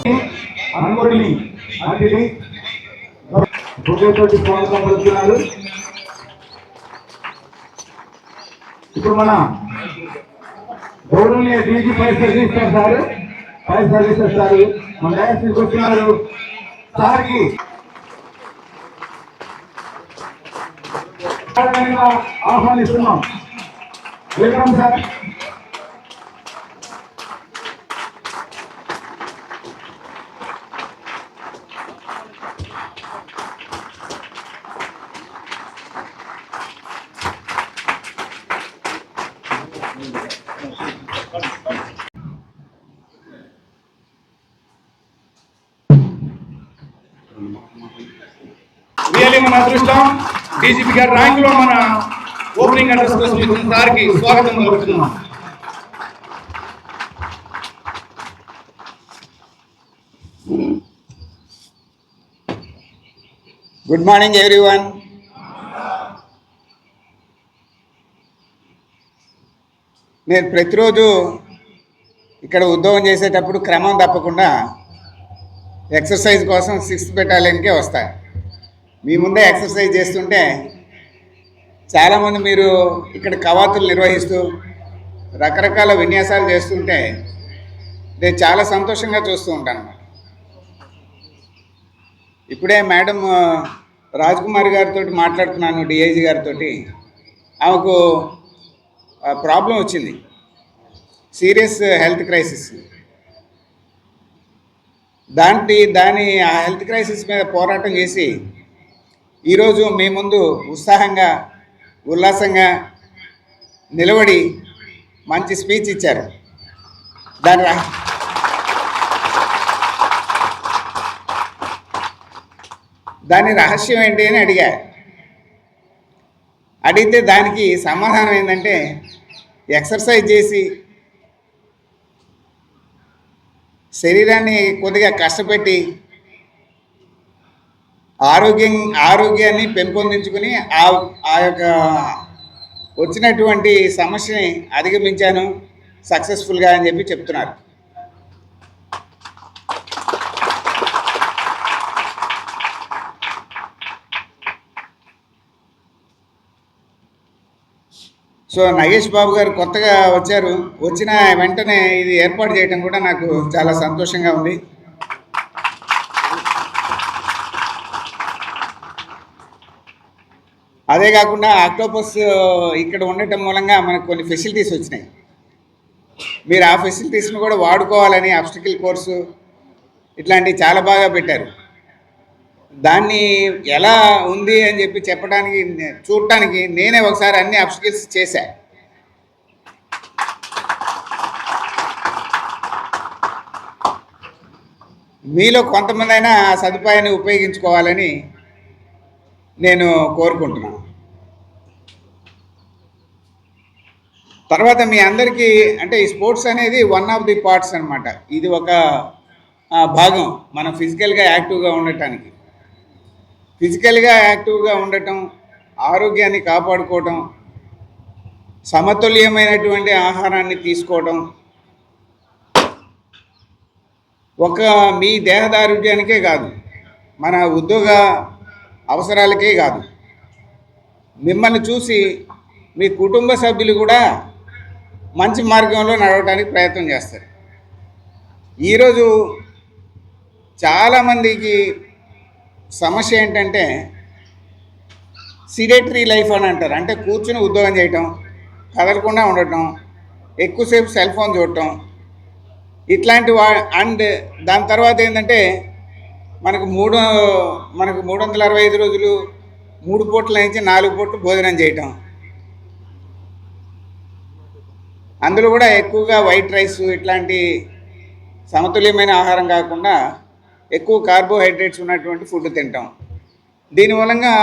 అనుకోని అతిథి హృదయతోటి స్వాగతం పలుకుతున్నారు ఇప్పుడు మన గౌరవనీయ DG fire services sir fire services sir మన డయాసిస్ వచ్చినారు సార్కి ఆహ్వానిస్తున్నాం. వెల్కమ్ సార్ రియల్లీ మన అదృష్టం. డీజీపీ గారి ర్యాంక్లో మన ఓపెనింగ్ అడ్రస్ కోసం ఇచ్చిన సార్కి స్వాగతం పలుకుతున్నాం. గుడ్ మార్నింగ్ ఎవ్రీవన్ నేను ప్రతిరోజు ఇక్కడ ఉద్యోగం చేసేటప్పుడు క్రమం తప్పకుండా ఎక్సర్సైజ్ కోసం సిక్స్త్ బెటాలియన్కే వస్తాయి. మీ ముందే ఎక్సర్సైజ్ చేస్తుంటే చాలామంది మీరు ఇక్కడ కవాతులు నిర్వహిస్తూ రకరకాల విన్యాసాలు చేస్తుంటే నేను చాలా సంతోషంగా చూస్తూ ఉంటాను. ఇప్పుడే మేడం రాజ్ కుమార్ గారితో మాట్లాడుతున్నాను డిఐజీ గారితో ఆమెకు ప్రాబ్లం వచ్చింది. Serious health crisis. దాంటి దాని ఆ హెల్త్ క్రైసిస్ మీద పోరాటం చేసి ఈరోజు మీ ముందు ఉత్సాహంగా ఉల్లాసంగా నిలబడి మంచి స్పీచ్ ఇచ్చారు. దాని దాని రహస్యం ఏంటి అని అడిగా. అడిగితే దానికి సమాధానం ఏంటంటే ఎక్సర్సైజ్ చేసి శరీరాన్ని కొద్దిగా కష్టపెట్టి ఆరోగ్యం ఆరోగ్యాన్ని పెంపొందించుకుని ఆ ఆ యొక్క వచ్చినటువంటి సమస్యని అధిగమించాను. సక్సెస్ఫుల్గా అని చెప్పి చెప్తున్నారు. సో నగేష్ బాబు గారు కొత్తగా వచ్చారు. వచ్చిన వెంటనే ఇది ఏర్పాటు చేయడం కూడా నాకు చాలా సంతోషంగా ఉంది. అదే కాకుండా ఆక్టోపస్ ఇక్కడ ఉండటం మూలంగా మనకు కొన్ని ఫెసిలిటీస్ వచ్చినాయి. మీరు ఆ ఫెసిలిటీస్ని కూడా వాడుకోవాలని అబ్స్టికల్ కోర్సు ఇట్లాంటివి చాలా బాగా పెట్టారు. దాన్ని ఎలా ఉంది అని చెప్పి చెప్పడానికి చూడటానికి నేనే ఒకసారి అన్ని అప్స్కిల్స్ చేశా. మీలో కొంతమంది అయినా ఆ సదుపాయాన్ని ఉపయోగించుకోవాలని నేను కోరుకుంటున్నాను. తర్వాత మీ అందరికీ అంటే ఈ స్పోర్ట్స్ అనేది వన్ ఆఫ్ ది పార్ట్స్ అనమాట ఇది ఒక భాగం మనం ఫిజికల్గా యాక్టివ్గా ఉండటానికి. ఫిజికల్గా యాక్టివ్గా ఉండటం ఆరోగ్యాన్ని కాపాడుకోవటం సమతుల్యమైనటువంటి ఆహారాన్ని తీసుకోవటం ఒక మీ దేహదారుఢ్యానికే కాదు మన ఉద్యోగ అవసరాలకే కాదు. మిమ్మల్ని చూసి మీ కుటుంబ సభ్యులు కూడా మంచి మార్గంలో నడవడానికి ప్రయత్నం చేస్తారు. ఈరోజు చాలామందికి సమస్య ఏంటంటే సిడేటరీ లైఫ్ అని అంటారు. అంటే కూర్చుని ఉద్యోగం చేయటం కదలకుండా ఉండటం ఎక్కువసేపు సెల్ ఫోన్ చూడటం. ఇట్లాంటి వా అండ్ దాని తర్వాత ఏంటంటే మనకు మూడు మనకు మూడు వందల అరవై ఐదు రోజులు మూడు పూట్ల నుంచి నాలుగు పూట్లు భోజనం చేయటం. అందులో కూడా ఎక్కువగా వైట్ రైస్ ఇట్లాంటి సమతుల్యమైన ఆహారం కాకుండా ఎక్కువ కార్బోహైడ్రేట్స్ ఉన్నటువంటి ఫుడ్ తింటాం. దీని మూలంగా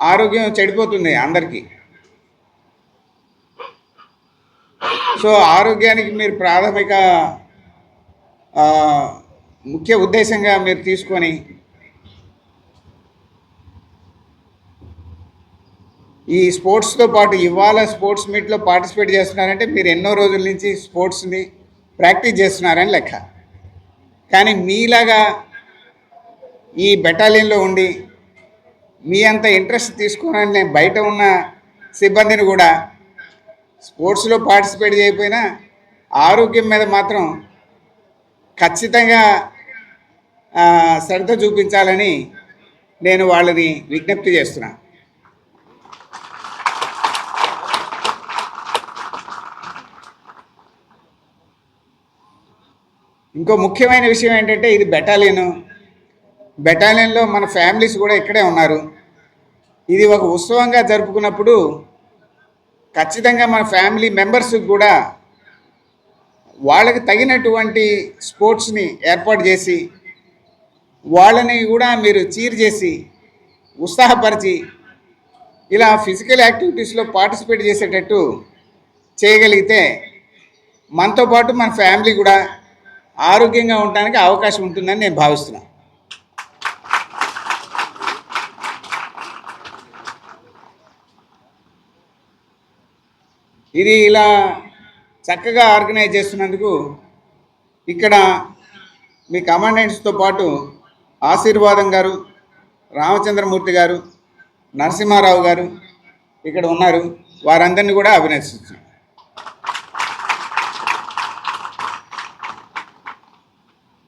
ఆరోగ్యం చెడిపోతుంది అందరికీ. సో ఆరోగ్యానికి మీరు ప్రాథమిక ముఖ్య ఉద్దేశంగా మీరు తీసుకొని ఈ స్పోర్ట్స్తో పాటు ఇవాళ స్పోర్ట్స్ మీట్లో పార్టిసిపేట్ చేస్తున్నారంటే మీరు ఎన్నో రోజుల నుంచి స్పోర్ట్స్ని ప్రాక్టీస్ చేస్తున్నారని లెక్క. కానీ మీలాగా ఈ బెటాలియన్లో ఉండి మీ అంత ఇంట్రెస్ట్ తీసుకోవాలని నేను బయట ఉన్న సిబ్బందిని కూడా స్పోర్ట్స్లో పార్టిసిపేట్ చేయకపోయినా ఆరోగ్యం మీద మాత్రం ఖచ్చితంగా శ్రద్ధ చూపించాలని నేను వాళ్ళని విజ్ఞప్తి చేస్తున్నాను. ఇంకో ముఖ్యమైన విషయం ఏంటంటే ఇది బెటాలియన్ బెటాలియన్లో మన ఫ్యామిలీస్ కూడా ఇక్కడే ఉన్నారు. ఇది ఒక ఉత్సవంగా జరుపుకున్నప్పుడు ఖచ్చితంగా మన ఫ్యామిలీ మెంబర్స్కి కూడా వాళ్ళకి తగినటువంటి స్పోర్ట్స్ని ఏర్పాటు చేసి వాళ్ళని కూడా మీరు చీర్ చేసి ఉత్సాహపరిచి ఇలా ఫిజికల్ యాక్టివిటీస్లో పార్టిసిపేట్ చేసేటట్టు చేయగలిగితే మనతో పాటు మన ఫ్యామిలీ కూడా ఆరోగ్యంగా ఉండడానికి అవకాశం ఉంటుందని నేను భావిస్తున్నాను ఇది ఇలా చక్కగా ఆర్గనైజ్ చేస్తున్నందుకు ఇక్కడ మీ కమాండెంట్స్తో పాటు ఆశీర్వాదం గారు రామచంద్రమూర్తి గారు నరసింహారావు గారు ఇక్కడ ఉన్నారు. వారందరినీ కూడా అభినందిస్తున్నాను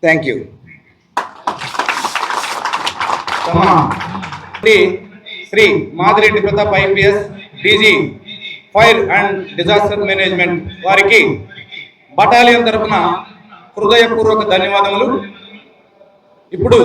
thank you Shri Shri Madireddy Pratap IPS DG fire and disaster management వారికి బటాలియన్ తరఫున హృదయపూర్వక ధన్యవాదములు. ఇప్పుడు